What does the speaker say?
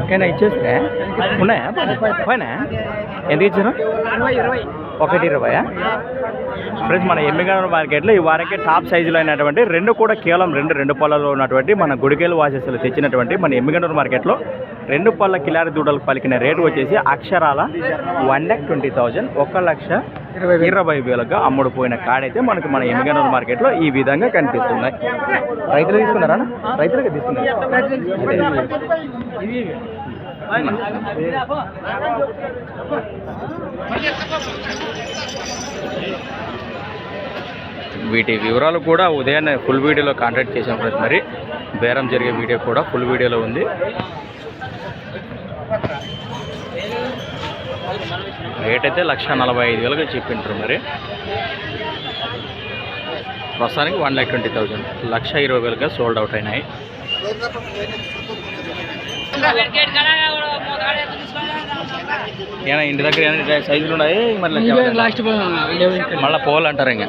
ఓకేనా ఇచ్చేస్తే. ఉన్నాయా? పోయినా ఎంత ఇచ్చారు ఒకటి ఇరవయా? ఫ్రెండ్స్ మన ఎమ్మిగనూరు మార్కెట్లో ఈ వారకే టాప్ సైజులో అయినటువంటి రెండు కూడా కేవలం రెండు రెండు పొలాల్లో ఉన్నటువంటి మన గుడికేలు వాసెస్లో తెచ్చినటువంటి మన ఎమ్మిగనూరు మార్కెట్లో రెండు పళ్ళ కిలారి దూడలకు పలికిన రేటు వచ్చేసి అక్షరాల వన్ ల్యాక్ ట్వంటీ థౌజండ్. ఒక లక్ష ఇరవై వేలుగా అమ్ముడుపోయిన కాడైతే మనకు మన ఎమ్మిగనూరు మార్కెట్లో ఈ విధంగా కనిపిస్తున్నాయి రైతులు తీసుకున్నారా రైతులకి తీసుకున్నారు? వీటి వివరాలు కూడా ఉదయాన్నే ఫుల్ వీడియోలో కాంటాక్ట్ చేసాం ఫ్రెండ్స్ మరి బేరం జరిగే వీడియో కూడా ఫుల్ వీడియోలో ఉంది. రేట్ అయితే లక్ష నలభై ఐదు వేలుగా చెప్పింటారు మరి. ప్రస్తుతానికి వన్ ల్యాక్ ట్వంటీ థౌజండ్ లక్ష ఇరవై వేలుగా సోల్డ్ అవుట్ అయినాయి. ఏమైనా ఇంటి దగ్గర ఏమైనా సైజులు ఉన్నాయి? మరి లాస్ట్ మళ్ళీ పోవాలంటారు ఇంకా.